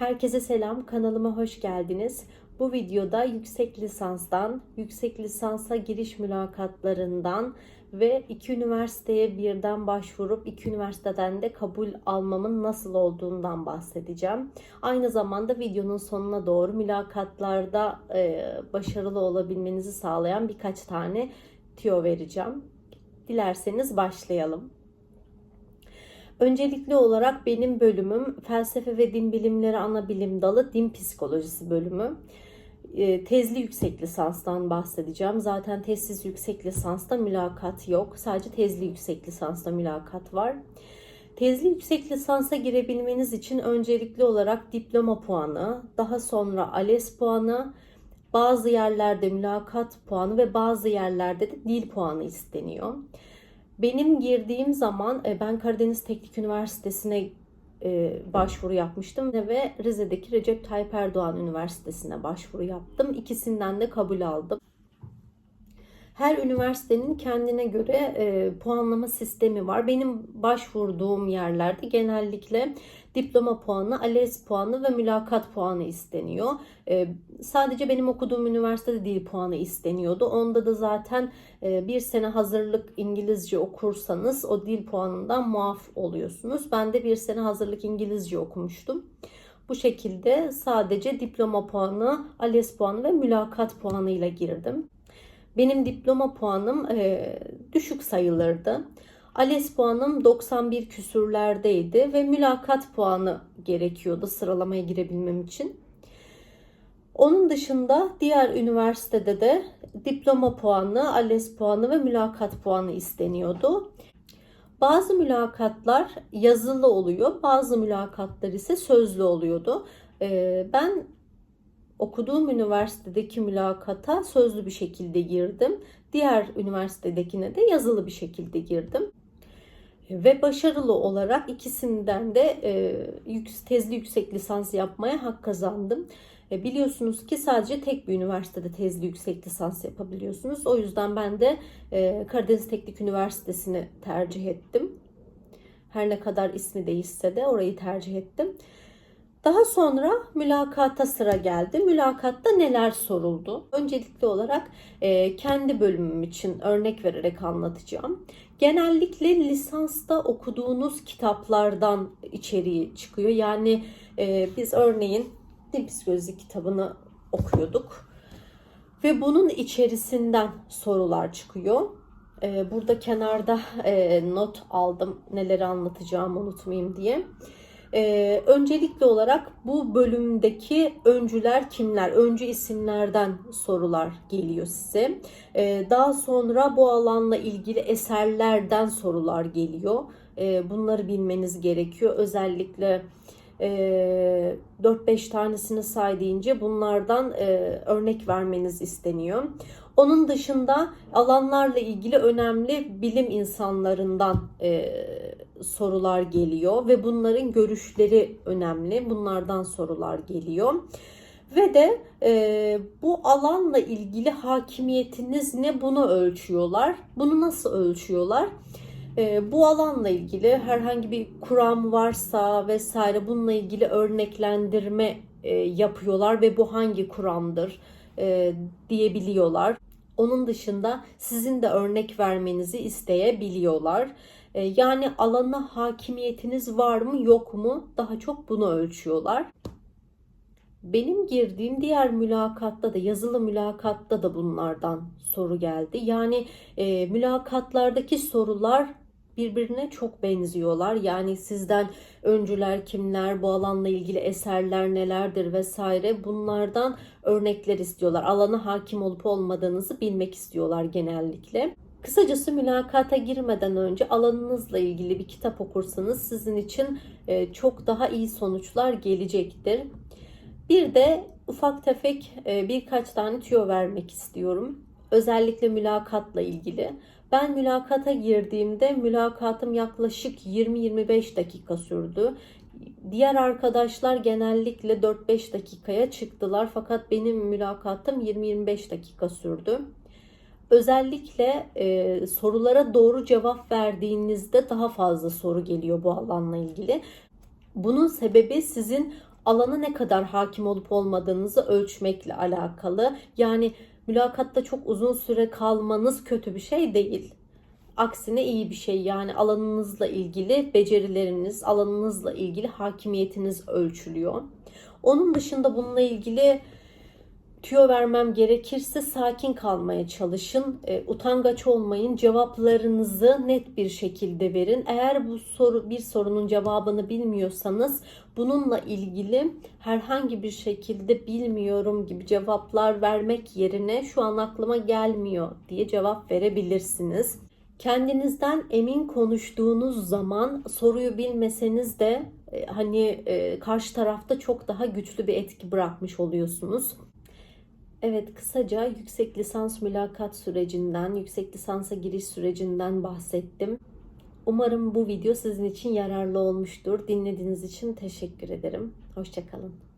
Herkese selam, kanalıma hoş geldiniz. Bu videoda yüksek lisanstan, yüksek lisansa giriş mülakatlarından ve iki üniversiteye birden başvurup iki üniversiteden de kabul almamın nasıl olduğundan bahsedeceğim. Aynı zamanda videonun sonuna doğru mülakatlarda e, başarılı olabilmenizi sağlayan birkaç tane tüyo vereceğim. Dilerseniz başlayalım. Öncelikli olarak benim bölümüm felsefe ve din bilimleri ana bilim dalı din psikolojisi bölümü. E, Tezli yüksek lisanstan bahsedeceğim. Zaten tezsiz yüksek lisansta mülakat yok. Sadece tezli yüksek lisansta mülakat var. Tezli yüksek lisansa girebilmeniz için öncelikli olarak diploma puanı, daha sonra ALES puanı, bazı yerlerde mülakat puanı ve bazı yerlerde de dil puanı isteniyor. Benim girdiğim zaman e, ben Karadeniz Teknik Üniversitesi'ne e, başvuru yapmıştım ve Rize'deki Recep Tayyip Erdoğan Üniversitesi'ne başvuru yaptım. İkisinden de kabul aldım. Her üniversitenin kendine göre e, puanlama sistemi var. Benim başvurduğum yerlerde genellikle diploma puanı, ALES puanı ve mülakat puanı isteniyor. E, sadece benim okuduğum üniversitede dil puanı isteniyordu. Onda da zaten e, bir sene hazırlık İngilizce okursanız o dil puanından muaf oluyorsunuz. Ben de bir sene hazırlık İngilizce okumuştum. Bu şekilde sadece diploma puanı, ALES puanı ve mülakat puanıyla girdim. Benim diploma puanım e, düşük sayılırdı. ALES puanım 91 küsürlerdeydi ve mülakat puanı gerekiyordu sıralamaya girebilmem için. Onun dışında diğer üniversitede de diploma puanı, ALES puanı ve mülakat puanı isteniyordu. Bazı mülakatlar yazılı oluyor, bazı mülakatlar ise sözlü oluyordu. Ee, ben okuduğum üniversitedeki mülakata sözlü bir şekilde girdim. Diğer üniversitedekine de yazılı bir şekilde girdim. Ve başarılı olarak ikisinden de e, tezli yüksek lisans yapmaya hak kazandım. E, biliyorsunuz ki sadece tek bir üniversitede tezli yüksek lisans yapabiliyorsunuz. O yüzden ben de e, Karadeniz Teknik Üniversitesi'ni tercih ettim. Her ne kadar ismi değişse de orayı tercih ettim. Daha sonra mülakata sıra geldi. Mülakatta neler soruldu? Öncelikli olarak e, kendi bölümüm için örnek vererek anlatacağım. Genellikle lisansta okuduğunuz kitaplardan içeriği çıkıyor. Yani e, biz örneğin din psikolojisi kitabını okuyorduk. Ve bunun içerisinden sorular çıkıyor. E, burada kenarda e, not aldım neleri anlatacağımı unutmayayım diye. Ee, öncelikli olarak bu bölümdeki öncüler kimler? Öncü isimlerden sorular geliyor size. Ee, daha sonra bu alanla ilgili eserlerden sorular geliyor. Ee, bunları bilmeniz gerekiyor. Özellikle e, 4-5 tanesini say deyince bunlardan e, örnek vermeniz isteniyor. Onun dışında alanlarla ilgili önemli bilim insanlarından e, sorular geliyor ve bunların görüşleri önemli. Bunlardan sorular geliyor. Ve de e, bu alanla ilgili hakimiyetiniz ne bunu ölçüyorlar. Bunu nasıl ölçüyorlar? E, bu alanla ilgili herhangi bir kuram varsa vesaire bununla ilgili örneklendirme e, yapıyorlar ve bu hangi kuramdır e, diyebiliyorlar. Onun dışında sizin de örnek vermenizi isteyebiliyorlar. E, yani alana hakimiyetiniz var mı yok mu daha çok bunu ölçüyorlar. Benim girdiğim diğer mülakatta da yazılı mülakatta da bunlardan soru geldi. Yani e, mülakatlardaki sorular birbirine çok benziyorlar. Yani sizden öncüler kimler, bu alanla ilgili eserler nelerdir vesaire bunlardan örnekler istiyorlar. Alana hakim olup olmadığınızı bilmek istiyorlar genellikle. Kısacası mülakata girmeden önce alanınızla ilgili bir kitap okursanız sizin için e, çok daha iyi sonuçlar gelecektir. Bir de ufak tefek e, birkaç tane tüyo vermek istiyorum. Özellikle mülakatla ilgili. Ben mülakata girdiğimde mülakatım yaklaşık 20-25 dakika sürdü. Diğer arkadaşlar genellikle 4-5 dakikaya çıktılar fakat benim mülakatım 20-25 dakika sürdü. Özellikle e, sorulara doğru cevap verdiğinizde daha fazla soru geliyor bu alanla ilgili. Bunun sebebi sizin alana ne kadar hakim olup olmadığınızı ölçmekle alakalı. Yani mülakatta çok uzun süre kalmanız kötü bir şey değil. Aksine iyi bir şey. Yani alanınızla ilgili becerileriniz, alanınızla ilgili hakimiyetiniz ölçülüyor. Onun dışında bununla ilgili tüyo vermem gerekirse sakin kalmaya çalışın. E, utangaç olmayın. Cevaplarınızı net bir şekilde verin. Eğer bu soru bir sorunun cevabını bilmiyorsanız bununla ilgili herhangi bir şekilde bilmiyorum gibi cevaplar vermek yerine şu an aklıma gelmiyor diye cevap verebilirsiniz. Kendinizden emin konuştuğunuz zaman soruyu bilmeseniz de e, hani e, karşı tarafta çok daha güçlü bir etki bırakmış oluyorsunuz. Evet, kısaca yüksek lisans mülakat sürecinden, yüksek lisansa giriş sürecinden bahsettim. Umarım bu video sizin için yararlı olmuştur. Dinlediğiniz için teşekkür ederim. Hoşçakalın.